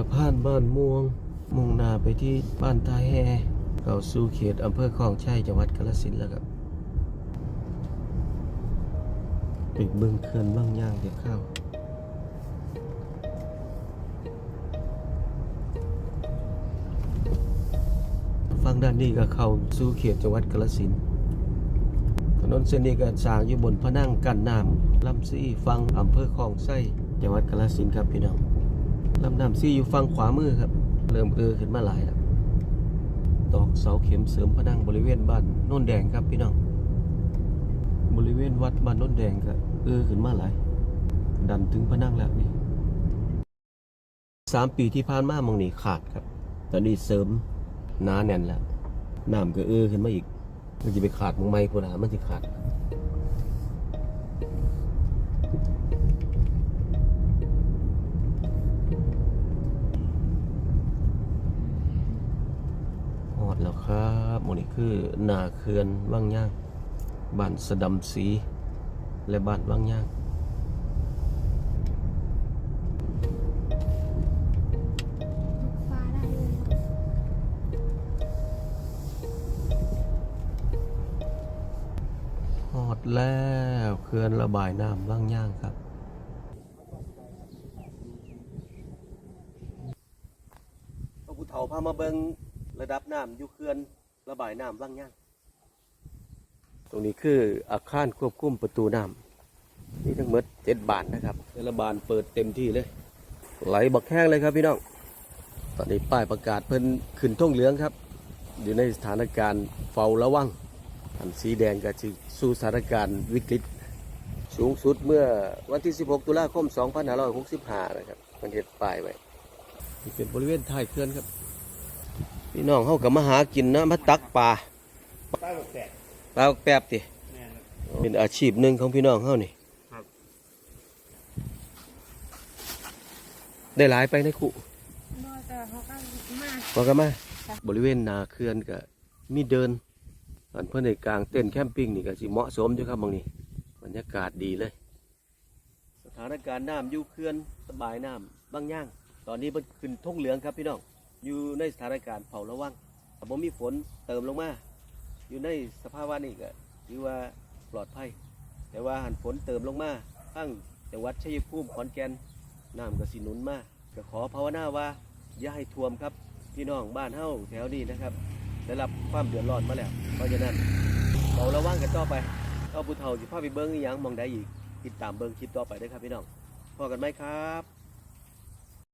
สะพานบ้านม่วง มุ่งหน้าไปที่บ้านท่าแฮเข้าสู่เขตอำเภอคลองชัยจังหวัดกาฬสินธุ์แล้วครับไปเบิ่งเขื่อนบ้างย่างเดี๋ยวเข้าฝั่งด้านนี้ก็เข้าสู่เขตจังหวัดกาฬสินธุ์ถนนเส้นนี้ก็สร้างอยู่บนพนังกันน้ำลำซีฝั่งอำเภอคลองไส้จังหวัดกาฬสินธุ์ครับพี่น้อง ลำน้ำซีอยู่ฝั่งขวามือครับ เริ่มเออขึ้นมาหลายแล้วตอกเสาเข็มเสริมพนังบริเวณบ้านโน่นแดงครับพี่น้อง บริเวณวัดบ้านโน่นแดงก็เออขึ้นมาหลาย ดันถึงพนังแล้วนี่สามปีที่ผ่านมามองนี่ขาดครับ ตอนนี้เสริมหนาแน่นแล้วน้ำก็เออขึ้นมาอีก มันจะไปขาดมังไม่พูดนะมันจะขาด ดแล้วครับหมนี้คือหนาเขื่อนว่างย่างบ้านสะดำสีและบ้านว่างย่างหอดแล้วเขื่อนระบายน้ำว่างย่างครับพระพุทธเถาพามาเบิง ระดับน้ำอยู่เขื่อนระบายน้ำว่างย่างตรงนี้คืออาคารควบคุมประตูน้ำนี่ทั้งหมดเจ็ดบานนะครับแต่ละบานเปิดเต็มที่เลย ไหลบักแห้งเลยครับพี่น้องตอนนี้ป้ายประกาศเพิ่นขึ้นท่งเหลืองครับ อยู่ในสถานการณ์เฝ้าระวังอันสีแดงก็จะสู่สถานการณ์วิกฤตสูงสุดเมื่อวันที่ 16 ตุลาคม 2565 นะครับมันเห็ดป้ายไว้นี่เป็นบริเวณท้ายเขื่อนครับ พี่น้องเขากับมาหากินนะมาตักปลาป้าแปลกปลาแป๊บติเป็นอาชีพหนึ่งของพี่น้องเขานี่ครับได้หลายไปในคุนอกจากเขาก็มาบอกกันมาบริเวณนาเขื่อนก็มีเดินอันเพื่อนในกลางเต้นท์แคมปิ้งนี่ก็สิเหมาะสมอยู่ครับบางนี้บรรยากาศดีเลย สถานการณ์น้ำอยู่เขื่อนสบายน้ำบางย่าง ตอนนี้มันขึ้นทงเหลืองครับพี่น้อง อยู่ในสถานการณ์เฝ้าระวังบ่มีฝนเติมลงมา อยู่ในสภาวะนี้ก็ถือว่าปลอดภัย แต่ว่าหันฝนเติมลงมาทั้งจังหวัดชัยภูมิขอนแก่นน้ำก็สิหนุนมากก็ขอภาวนาว่าอย่าให้ท่วมครับพี่น้องบ้านเฮาแถวนี้นะครับได้รับความเดือดร้อนมาแล้ว เพราะฉะนั้นเราระวังกันต่อไปเอาผู้เฒ่าสิพาไปเบิ้งอีหยังมองใดอีกติดตามเบิ้งคลิปต่อไปด้วยครับพี่น้องพอกันไหมครับ